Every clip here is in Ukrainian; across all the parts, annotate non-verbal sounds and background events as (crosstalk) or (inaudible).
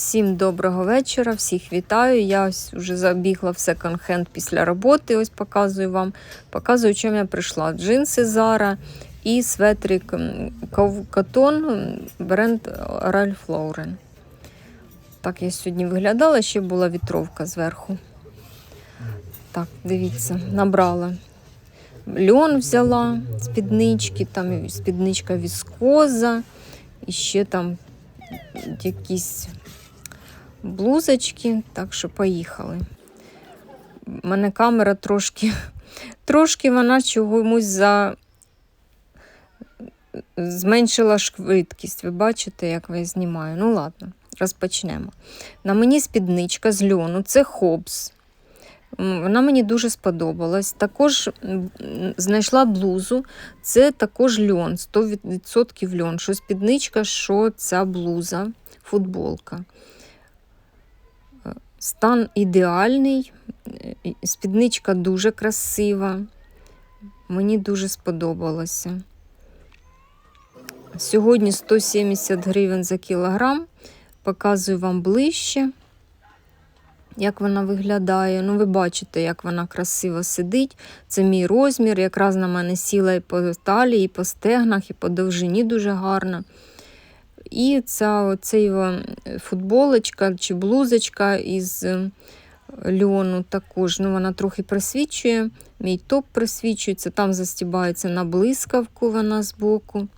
Всім доброго вечора, всіх вітаю. Я ось вже забігла в секонд-хенд після роботи. Ось показую вам. Показую, чим я прийшла. Джинси Zara і светрик Катон бренд Ralph Lauren. Так я сьогодні виглядала, ще була вітровка зверху. Так, дивіться, набрала. Льон взяла спіднички, там спідничка віскоза, і ще там якісь блузочки, так що поїхали. У мене камера трошки, (laughs) трошки вона чогось за... зменшила швидкість. Ви бачите, як я знімаю. Ну, ладно, розпочнемо. На мені спідничка з льону, це хобс. Вона мені дуже сподобалась. Також знайшла блузу. Це також льон, 100% льон. Що спідничка, що ця блуза, футболка. Стан ідеальний, спідничка дуже красива. Мені дуже сподобалося. Сьогодні 170 гривень за кілограм. Показую вам ближче як вона виглядає. Ну, ви бачите, як вона красиво сидить. Це мій розмір. Якраз на мене сіла і по талії, і по стегнах, і по довжині дуже гарна. І ця оцей футболочка чи блузочка із е, льону також. Ну, вона трохи просвічує. Мій топ просвічується, там застібається на блискавку вона збоку.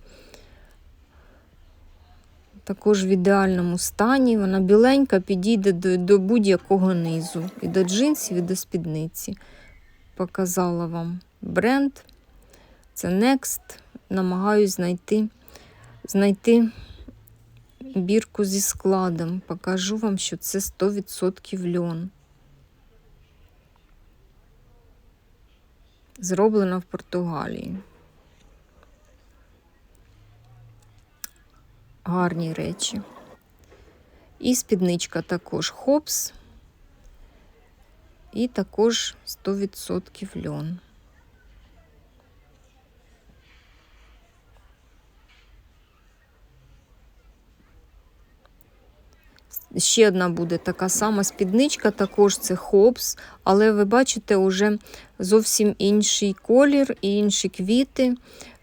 Також в ідеальному стані. Вона біленька, підійде до, до будь-якого низу. І до джинсів, і до спідниці. Показала вам бренд. Це Next. Намагаюсь знайти, знайти бірку зі складом. Покажу вам, що це 100% льон. Зроблено в Португалії. гарні речі. І спідничка також хопс. І також 100% льон. Ще одна буде така сама спідничка, також це хопс, але ви бачите, вже зовсім інший колір і інші квіти.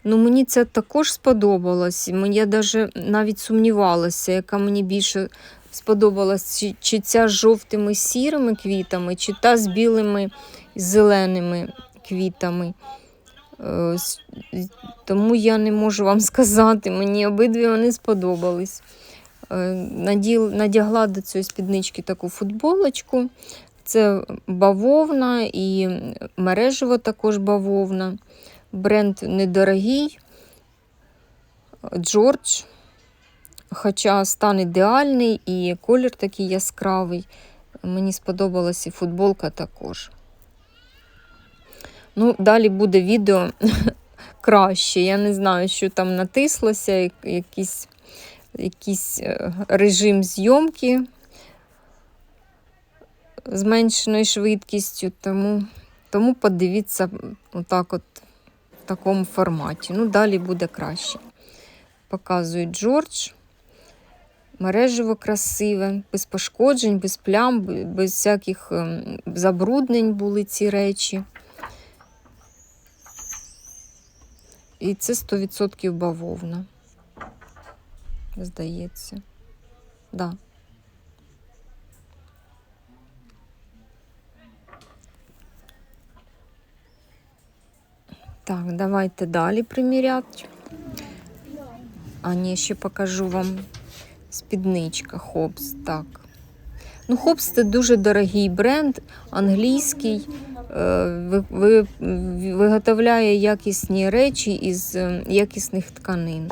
Ну, Мені це також сподобалось. Я навіть сумнівалася, яка мені більше сподобалась, чи, чи ця з жовтими сірими квітами, чи та з білими зеленими квітами. Е, Тому я не можу вам (laughs) сказати, мені обидві вони сподобались. Е, Надягла до цієї спіднички таку футболочку. Це бавовна і мережево також бавовна. Бренд недорогий. Джордж. Хоча стан ідеальний і колір такий яскравий. Мені сподобалася і футболка також. Ну, далі буде відео (laughs) краще. Я не знаю, що там натислося, як- якийсь, е, режим зйомки зменшеною швидкістю, тому, тому подивіться отак от в такому форматі. Ну, далі буде краще. Показую Джордж. Мережево красиве, без пошкоджень, без плям, без всяких ем, забруднень були ці речі. І це 100% бавовна. Здається. Да. Так, давайте далі приміряти. А ні, ще покажу вам спідничка Хобс. Так. Ну, Хобс це дуже дорогий бренд, англійський. Е, ви- ви- Виготовляє якісні речі із е, якісних тканин.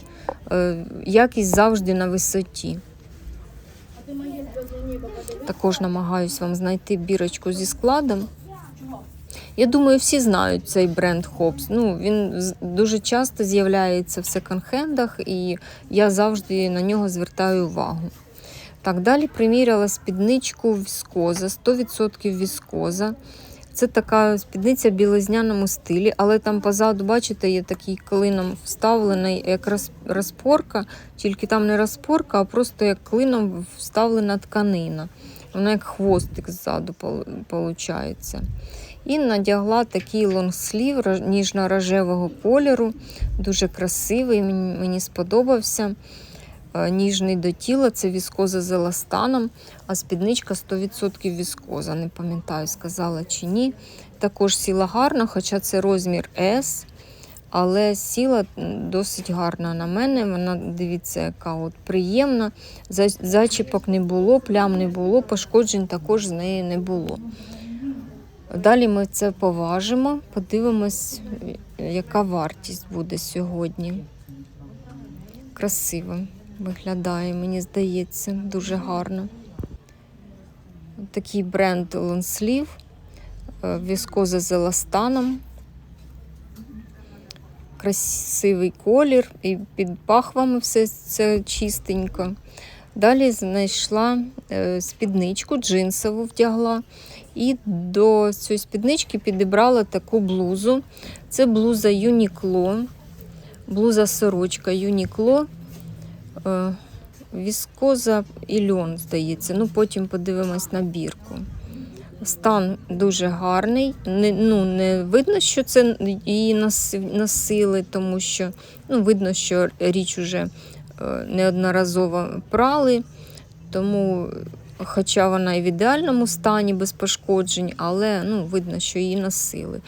Е, Якість завжди на висоті. Також намагаюсь вам знайти бірочку зі складом. Я думаю, всі знають цей бренд Hobbs. Ну, він дуже часто з'являється в секонд-хендах, і я завжди на нього звертаю увагу. Так, далі приміряла спідничку віскоза, 100% віскоза. Це така спідниця в білозняному стилі, але там позаду, бачите, є такий клином вставлений, як розпорка, тільки там не розпорка, а просто як клином вставлена тканина. Вона як хвостик ззаду виходить. І надягла такий лонгслів рож- ніжно-рожевого кольору, дуже красивий, мені сподобався. Е, Ніжний до тіла, це віскоза з еластаном, а спідничка 100% віскоза. Не пам'ятаю, сказала чи ні. Також сіла гарно, хоча це розмір S, але сіла досить гарна на мене. Вона, дивіться, яка от приємна. Зачіпок не було, плям не було, пошкоджень також з неї не було. Далі ми це поважимо, подивимось, яка вартість буде сьогодні. Красиво виглядає, мені здається, дуже гарно. Такий бренд Лонслів, віскоза з еластаном. Красивий колір, і під пахвами все це чистенько. Далі знайшла е, спідничку, джинсову вдягла. І до цієї спіднички підібрала таку блузу. Це блуза Юнікло, блуза сорочка Юнікло. Е, Віскоза і льон, здається. Ну, потім подивимось на бірку. Стан дуже гарний. Не, ну, не видно, що це її носи- носили, тому що ну, видно, що річ уже е, неодноразово прали. Тому, хоча вона і в ідеальному стані без пошкоджень, але ну, видно, що її носили.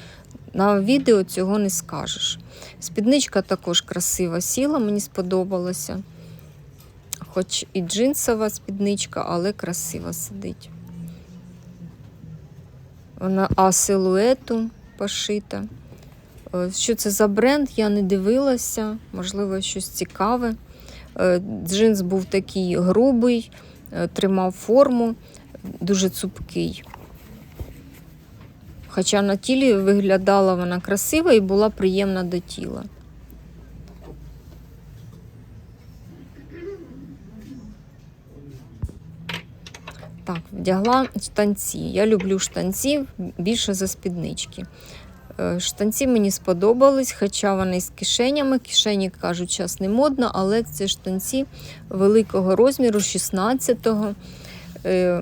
На відео цього не скажеш. Спідничка також красива сіла, мені сподобалося. Хоч і джинсова спідничка, але красиво сидить. Вона а силуету пошита. Е, Що це за бренд, я не дивилася, можливо, щось цікаве. Е, Джинс був такий грубий, е, тримав форму, дуже цупкий. Хоча на тілі виглядала вона красиво і була приємна до тіла. Так, вдягла штанці. Я люблю штанці більше за спіднички. Е, Штанці мені сподобались, хоча вони з кишенями. Кишені кажуть, час не модно, але це штанці великого розміру, 16-го. Е,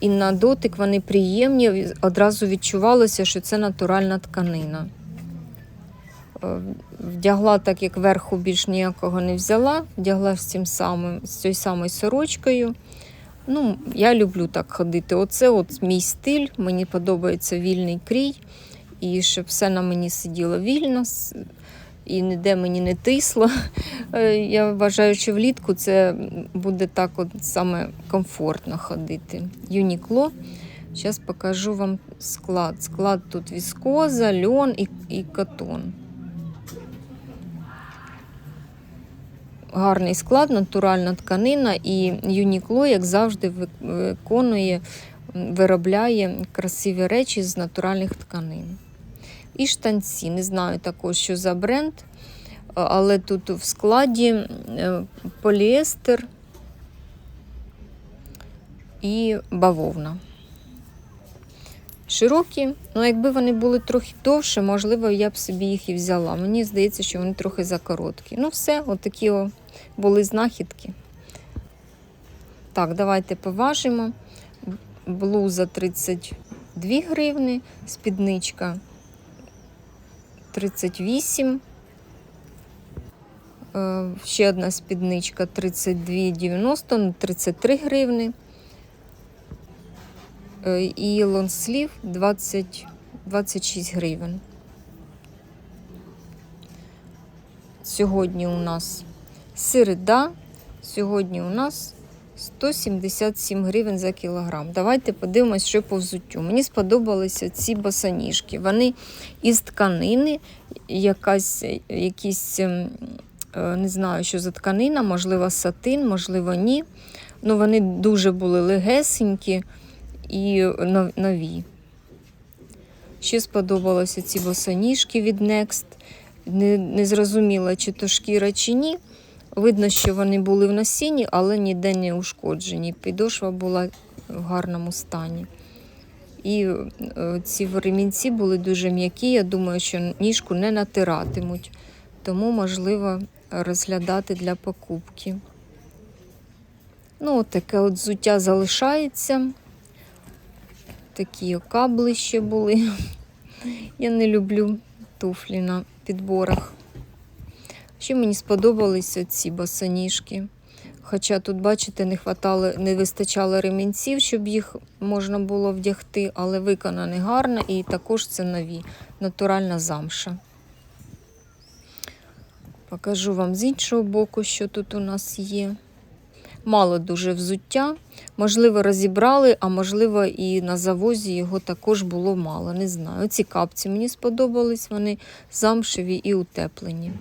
І на дотик вони приємні. Одразу відчувалося, що це натуральна тканина. Е, Вдягла так, як верху більш ніякого не взяла, вдягла з цим самим, з цією самою сорочкою. Ну, я люблю так ходити. Оце от мій стиль. Мені подобається вільний крій. І щоб все на мені сиділо вільно і ніде мені не тисло. (laughs) Е, Я вважаю, що влітку це буде так от саме комфортно ходити. Юнікло. Зараз покажу вам склад. Склад тут віскоза, льон і, і катон. Гарний склад, натуральна тканина, і Юнікло, як завжди, виконує, виробляє красиві речі з натуральних тканин. І штанці. Не знаю також, що за бренд, але тут в складі е, поліестер і бавовна. Широкі, ну якби вони були трохи довше, можливо, я б собі їх і взяла. Мені здається, що вони трохи закороткі. Ну, все, отакі о, були знахідки. Так, давайте поважимо. Блуза 32 гривни, спідничка 38. Е, Ще одна спідничка 32,90, ну, 33 гривни. І лонслів 20, 26 гривень. Сьогодні у нас середа, сьогодні у нас 177 гривень за кілограм. Давайте подивимось, що по взуттю. Мені сподобалися ці босоніжки. Вони із тканини, якась, якісь, ем, е, не знаю, що за тканина, можливо, сатин, можливо, ні. Ну, вони дуже були легесенькі і нові. Ще сподобалися ці босоніжки від Next. Не, не зрозуміла, чи то шкіра, чи ні. Видно, що вони були в носінні, але ніде не ушкоджені. Підошва була в гарному стані. І е, ці ремінці були дуже м'які. Я думаю, що ніжку не натиратимуть. Тому можливо розглядати для покупки. Ну, от таке от взуття залишається. Такі кабли ще були. (laughs) Я не люблю туфлі на підборах. Ще мені сподобалися ці босоніжки. Хоча тут, бачите, не хватало, не вистачало ремінців, щоб їх можна було вдягти, але виконані гарно і також це нові, натуральна замша. Покажу вам з іншого боку, що тут у нас є. Мало дуже взуття. Можливо, розібрали, а можливо, і на завозі його також було мало. Не знаю. Ці капці мені сподобались, вони замшеві і утеплені.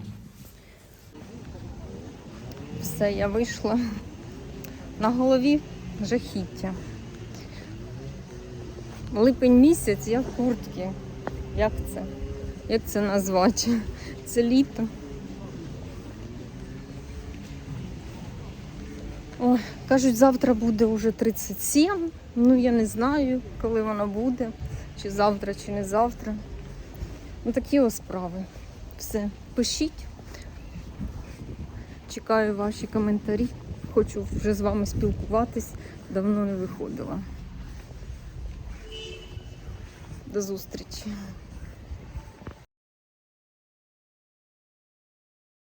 Все, я вийшла. На голові жахіття. Липень місяць, я в куртці. Як це? Як це назвати? Це літо. Ой, кажуть, завтра буде вже 37. Ну, я не знаю, коли воно буде. Чи завтра, чи не завтра. Ну, такі ось справи. Все. Пишіть. Чекаю ваші коментарі. Хочу вже з вами спілкуватись. Давно не виходила. До зустрічі.